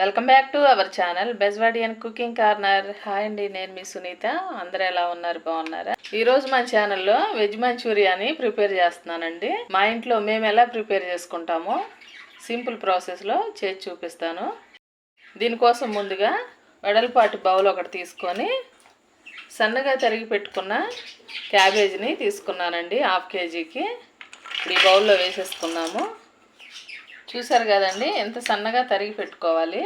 Welcome back to our channel Bezwadian cooking corner. Hi అండి నేను మీ సునీత. అందరూ ఎలా ఉన్నారు? బాగున్నారా? ఈరోజు మా మన ఛానల్లో వెజ్ మంచూరియాని ప్రిపేర్ చేస్తున్నానండి. మా ఇంట్లో మేము ఎలా ప్రిపేర్ చేసుకుంటామో సింపుల్ ప్రాసెస్లో చేసి చూపిస్తాను. దీనికోసం ముందుగా వెడల్పాటి బౌల్ ఒకటి తీసుకొని సన్నగా తరిగి పెట్టుకున్న క్యాబేజీని తీసుకున్నానండి హాఫ్ కేజీకి. ఇప్పుడు ఈ బౌల్లో వేసేసుకున్నాము. చూసారు కదండి? ఎంత సన్నగా తరిగి పెట్టుకోవాలి.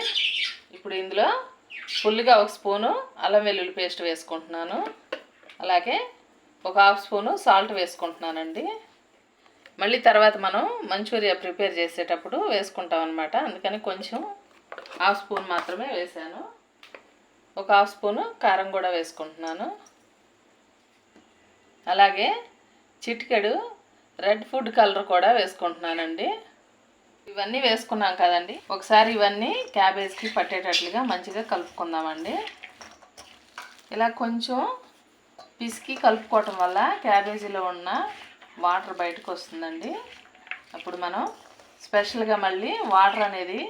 ఇప్పుడు ఇందులో ఫుల్గా ఒక స్పూను అల్లం వెల్లుల్లి పేస్ట్ వేసుకుంటున్నాను. అలాగే ఒక హాఫ్ స్పూను సాల్ట్ వేసుకుంటున్నానండి. మళ్ళీ తర్వాత మనం మంచూరియా ప్రిపేర్ చేసేటప్పుడు వేసుకుంటాం అనమాట అందుకని కొంచెం హాఫ్ స్పూన్ మాత్రమే వేసాను ఒక హాఫ్ స్పూను కారం కూడా వేసుకుంటున్నాను. అలాగే చిటికెడు రెడ్ ఫుడ్ కలర్ కూడా వేసుకుంటున్నానండి. ఇవన్నీ వేసుకున్నాం కదండి. ఒకసారి ఇవన్నీ క్యాబేజ్కి పట్టేటట్లుగా మంచిగా కలుపుకుందామండి. ఇలా కొంచెం పిసికి కలుపుకోవటం వల్ల క్యాబేజీలో ఉన్న వాటర్ బయటకు వస్తుందండి. అప్పుడు మనం స్పెషల్గా మళ్ళీ వాటర్ అనేది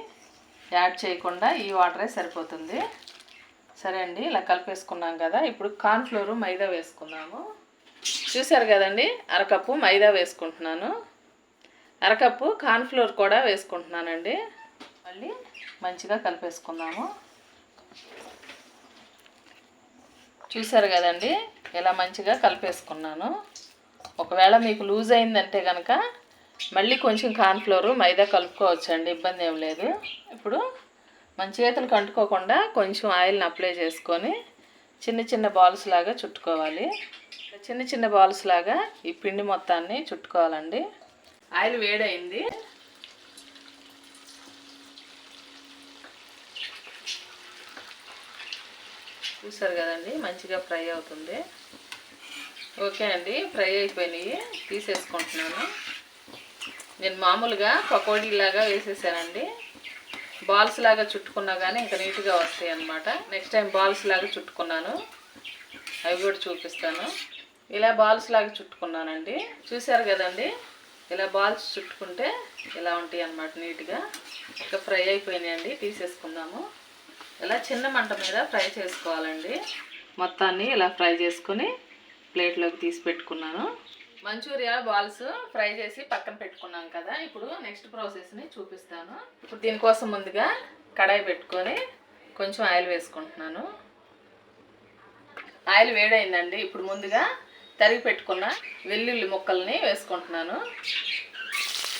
యాడ్ చేయకుండా ఈ వాటరే సరిపోతుంది. సరే అండి ఇలా కలిపేసుకున్నాం కదా. ఇప్పుడు కార్న్ఫ్లోరు మైదా వేసుకున్నాము చూసారు కదండి అరకప్పు మైదా వేసుకుంటున్నాను. అరకప్పు కార్న్ఫ్లోర్ కూడా వేసుకుంటున్నానండి. మళ్ళీ మంచిగా కలిపేసుకుందాము. చూసారు కదండి? ఇలా మంచిగా కలిపేసుకున్నాను. ఒకవేళ మీకు లూజ్ అయిందంటే కనుక మళ్ళీ కొంచెం కార్న్ఫ్లోరు మైదా కలుపుకోవచ్చండి ఇబ్బంది ఏం లేదు. ఇప్పుడు మన చేతులకు అంటుకోకుండా కొంచెం ఆయిల్ని అప్లై చేసుకొని చిన్న చిన్న బాల్స్ లాగా చుట్టుకోవాలి. చిన్న చిన్న బాల్స్ లాగా ఈ పిండి మొత్తాన్ని చుట్టుకోవాలండి. ఆయిల్ వేడైంది చూసారు కదండి మంచిగా ఫ్రై అవుతుంది. ఓకే అండి ఫ్రై అయిపోయినాయి తీసేసుకుంటున్నాను. నేను మామూలుగా పకోడీలాగా వేసేసానండి. బాల్స్ లాగా చుట్టుకున్నా కానీ ఇంకా నీట్గా వస్తాయి అన్నమాట. నెక్స్ట్ టైం బాల్స్ లాగా చుట్టుకున్నాను. అవి కూడా చూపిస్తాను. ఇలా బాల్స్ లాగా చుట్టుకున్నానండి. చూసారు కదండి ఇలా బాల్స్ చుట్టుకుంటే ఇలా ఉంటాయి అన్నమాట నీట్గా. ఇంకా ఫ్రై అయిపోయినాయండి తీసేసుకుందాము. ఇలా చిన్న మంట మీద ఫ్రై చేసుకోవాలండి. మొత్తాన్ని ఇలా ఫ్రై చేసుకొని ప్లేట్లోకి తీసి పెట్టుకున్నాను. మంచూరియా బాల్స్ ఫ్రై చేసి పక్కన పెట్టుకున్నాం కదా ఇప్పుడు నెక్స్ట్ ప్రాసెస్ని చూపిస్తాను. ఇప్పుడు దీనికోసం ముందుగా కడాయి పెట్టుకొని కొంచెం ఆయిల్ వేసుకుంటున్నాను. ఆయిల్ వేడైందండి ఇప్పుడు ముందుగా తరిగి పెట్టుకున్న వెల్లుల్లి ముక్కల్ని వేసుకుంటున్నాను.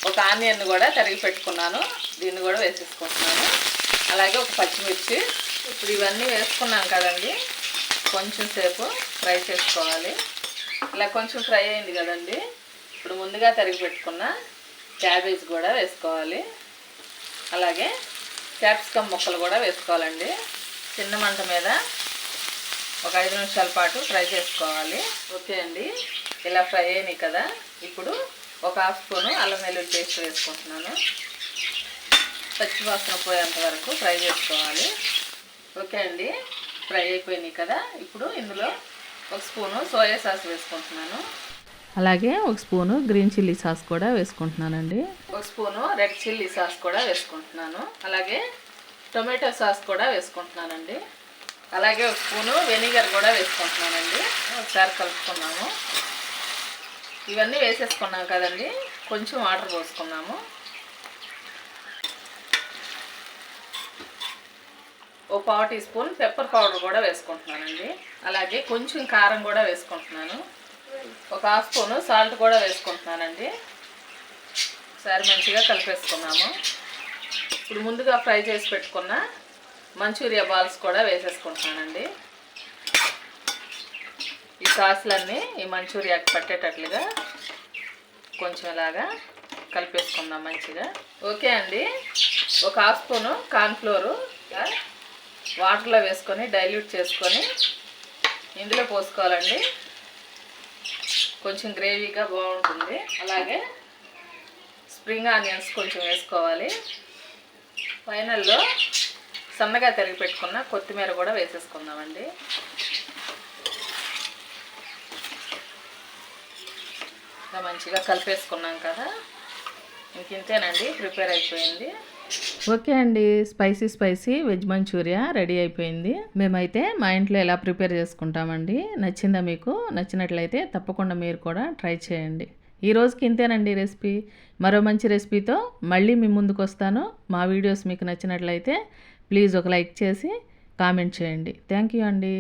ఒక ఆనియన్ కూడా తరిగి పెట్టుకున్నాను. దీన్ని కూడా వేసేసుకుంటున్నాను. అలాగే ఒక పచ్చిమిర్చి. ఇప్పుడు ఇవన్నీ వేసుకున్నాం కదండి. కొంచెం సేపు ఫ్రై చేసుకోవాలి. ఇలా కొంచెం ఫ్రై అయింది కదండి. ఇప్పుడు ముందుగా తరిగి పెట్టుకున్న క్యాబేజ్ కూడా వేసుకోవాలి. అలాగే క్యాప్సికమ్ ముక్కలు కూడా వేసుకోవాలండి. చిన్న మంట మీద ఒక ఐదు నిమిషాల పాటు ఫ్రై చేసుకోవాలి. ఓకే అండి. ఇలా ఫ్రై అయినాయి కదా. ఇప్పుడు ఒక హాఫ్ స్పూను అల్లం వెల్లుల్లి పేస్ట్ వేసుకుంటున్నాను. పచ్చి వాసన పోయేంత వరకు ఫ్రై చేసుకోవాలి. ఓకే అండి. ఫ్రై అయిపోయినాయి కదా. ఇప్పుడు ఇందులో ఒక స్పూను సోయా సాస్ వేసుకుంటున్నాను. అలాగే ఒక స్పూను గ్రీన్ చిల్లీ సాస్ కూడా వేసుకుంటున్నానండి. ఒక స్పూను రెడ్ చిల్లీ సాస్ కూడా వేసుకుంటున్నాను. అలాగే టొమాటో సాస్ కూడా వేసుకుంటున్నానండి. అలాగే ఒక స్పూను వెనిగర్ కూడా వేసుకుంటున్నానండి. ఒకసారి కలుపుకున్నాము. ఇవన్నీ వేసేసుకున్నాం కదండి. కొంచెం వాటర్ పోసుకున్నాము. ఓ పావు టీ స్పూన్ పెప్పర్ పౌడర్ కూడా వేసుకుంటున్నానండి. అలాగే కొంచెం కారం కూడా వేసుకుంటున్నాను. ఒక హాఫ్ స్పూను సాల్ట్ కూడా వేసుకుంటున్నానండి. ఒకసారి మంచిగా కలిపేసుకున్నాము. ఇప్పుడు ముందుగా ఫ్రై చేసి పెట్టుకున్న మంచూరియా బాల్స్ కూడా వేసేసుకుంటున్నానండి. ఈ సాసులన్నీ ఈ మంచూరియాకి పట్టేటట్లుగా కొంచెం ఇలాగా కలిపేసుకుందాం మంచిగా. ఓకే అండి. ఒక హాఫ్ స్పూను కార్న్ఫ్లోరు వాటర్లో వేసుకొని డైల్యూట్ చేసుకొని ఇందులో పోసుకోవాలండి. కొంచెం గ్రేవీగా బాగుంటుంది. అలాగే స్ప్రింగ్ ఆనియన్స్ కొంచెం వేసుకోవాలి. ఫైనల్లో సన్నగా తరిగి పెట్టుకున్న కొత్తిమీర కూడా వేసేసుకుందామండి. ఇలా మంచిగా కలిపేసుకున్నాం కదా. ఇంక ఇంతేనండి ప్రిపేర్ అయిపోయింది. ఓకే అండి spicy spicy veg manchuria ready అయిపోయింది. మేమైతే మా ఇంట్లో ఎలా ప్రిపేర్ చేసుకుంటామండి నచ్చిందా మీకు? నచ్చినట్లయితే తప్పకుండా మీరు కూడా ట్రై చేయండి. ఈ రోజుకి ఇంతేనండి రెసిపీ. మరో మంచి రెసిపీతో మళ్ళీ మీ ముందుకు వస్తాను మా వీడియోస్ మీకు నచ్చినట్లయితే ప్లీజ్ ఒక లైక్ చేసి కామెంట్ చేయండి. థ్యాంక్ యూ అండి.